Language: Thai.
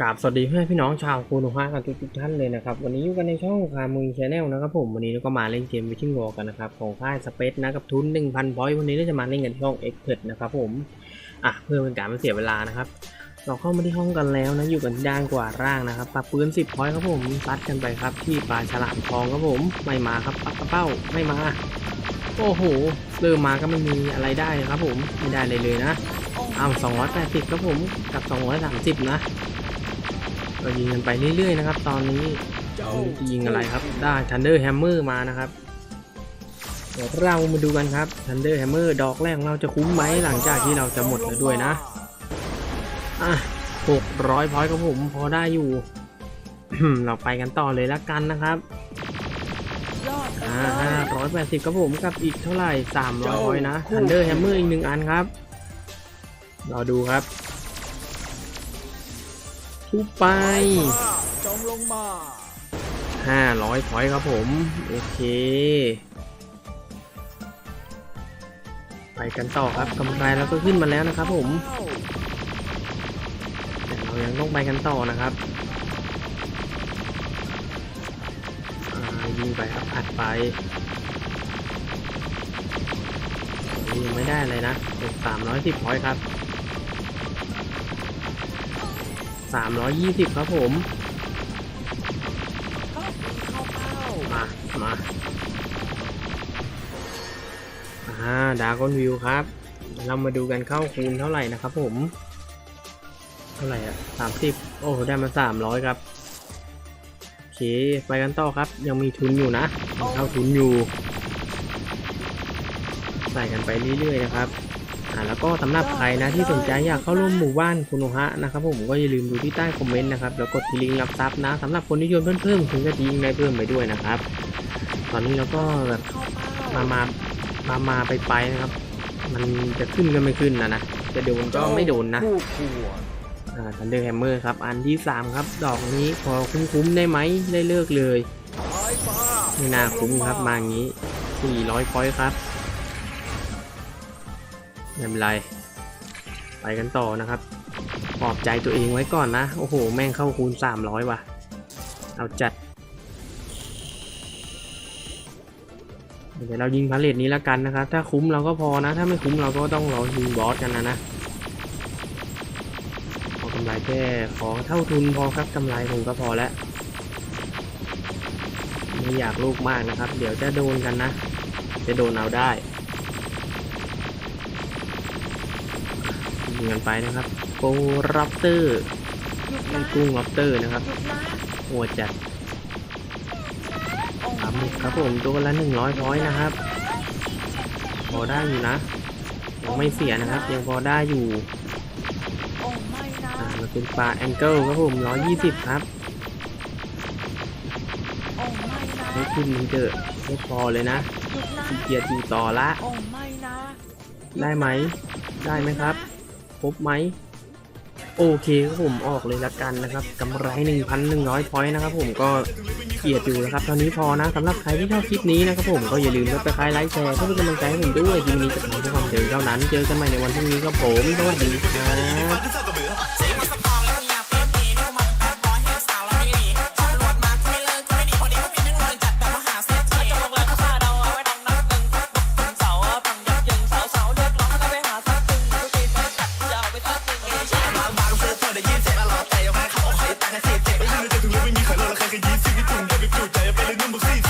กราบสวัสดีเพื่อนพี่น้องชาวคูนุฮากันทุกทุกท่านเลยนะครับวันนี้อยู่กันในช่องคามุยชาแนลนะครับผมวันนี้เราก็มาเล่นเกมวิชิงวอกันนะครับของค่ายสเปซนะกับทุน 1,000 พอยต์วันนี้เราจะมาเล่นกันที่ห้องเอ็กเพดนะครับผมอะเพื่อเป็นการไม่เสียเวลานะครับ เราเข้ามาที่ห้องกันแล้วนะอยู่กันด้านกว่าร่างนะครับปรับปืน 10 พอยต์ครับผมซัดกันไปครับที่ปลาฉลามทองครับผมไม่มาครับปักกระเป้าไม่มา โอ้โหเริ่มมาก็ไม่มีอะไรได้ครับผมไม่ได้เลยเลยนะเอา280ครับผมกับ 230 นะ ก็ยิงกันไปเรื่อยๆนะครับ ตอนนี้เราจะยิงอะไรครับ ได้ Thunder Hammer มานะครับเดี๋ยวเรามาดูกันครับ Thunder Hammer ดอกแรกเราจะคุ้มไหมหลังจากที่เราจะหมดแล้วด้วยนะ อะ600พอยต์ครับผมพอได้อยู่ เราไปกันต่อเลยละกันนะครับอ่าห้าร้อยแปดสิบครับผมกับอีกเท่าไหร่สามร้อยนะ Thunder Hammer อีกหนึ่งอันครับ เรอดูครับ ทุบไปจงลงมาห้าร้อยพอยครับผม โอเค ไปกันต่อครับกำไรเราก็ขึ้นมาแล้วนะครับผมแต่เรายังต้องไปกันต่อนะครับยิงไปครับอัดไปยิงไม่ได้เลยนะสามร้อยสิบพอยครับ สามร้อยยี่สิบครับผมเข้าเข้าเป้ามามาอ่าดากอนวิวครับ เรามาดูกันเข้าคูณเท่าไหร่นะครับผม เท่าไหร่อะสามสิบโอ้โหได้มาสามร้อยครับ โอเค ไปกันต่อครับ ยังมีทุนอยู่นะยังเข้าทุนอยู่ ใส่กันไปเรื่อยๆนะครับ อ่าแล้วก็สำหรับใครนะที่สนใจอยากเข้าร่วมหมู่บ้านคุณโอฮะนะครับผมก็อย่าลืมดูที่ใต้คอมเมนต์นะครับแล้วกดที่ลิงก์รับทรัพย์นะสำหรับคนที่โยนเพิ่มๆถึงจะยิงได้เพิ่มไปด้วยนะครับ ตอนนี้เราก็แบบเข้าเป้ามามามามาไปไปนะครับ มันจะขึ้นก็ไม่ขึ้นนะนะจะโดนก็ไม่โดนนะคู่ควรอ่า Thunder Hammer ครับอันที่3ครับ ดอกนี้พอคุ้มๆได้ไหมได้เลิกเลยสายฟ้าไม่น่าคุ้มครับมาอย่างนี้400พอยต์ครับ ไม่เป็นไร ไปกันต่อนะครับปลอบใจตัวเองไว้ก่อนนะ โอ้โห แม่งเข้าคูณ 300 ว่ะ เอาจัด เดี๋ยวเรายิงพาเลทนี้แล้วกันนะครับ ถ้าคุ้มเราก็พอนะ ถ้าไม่คุ้มเราก็ต้องรอยิงบอสกันนะนะขอกำไรแค่ขอเท่าทุนพอครับกำไรผมก็พอแล้ว ไม่อยากลูกมากนะครับ เดี๋ยวจะโดนกันนะ จะโดนเอาได้ งกันไปนะครับโปรับเตอร์นะกุ้งรับเตอร์นะครับหยุดนะโหดจัดสามหมึกครับผมตัวละหนึ่งร้อยพอยนะครับ พอได้อยู่นะยังไม่เสียนะครับ ยังพอได้อยู่มันเป็นปลาแองเกิลครับผมร้อยยี่สิบครับไม่ขึ้นมันเจอไม่พอเลยนะทีเกียจอยู่ต่อละ ได้ไหม ได้ไหมครับ รบไหมโอเคครับผมออกเลยละกันนะครับกำไร 1,100 พอยต์นะครับผมก็เกียดอยู่นะครับตอนนี้พอนะสำหรับใครที่ชอบคลิปนี้นะครับผมก็อย่าลืมกดติดตามไลค์แชร์เพื่อเป็นกำลังใจให้ผมด้วยทีนี้จะทำให้ความเจริญเท่านั้น เจอกันใหม่ในวันพรุ่งนี้ครับผมสวัสดีครับ ได้ยี่สิบอะหลอดแต่ยังไม่เขาเอาไข่ตังค์ให้สี่สิบไม่รู้จะถึงรู้ไม่มีใครรู้และใครก็ยี่สิบที่ถึงได้ไปพูดใจไปเลยนุ่มบุกซี่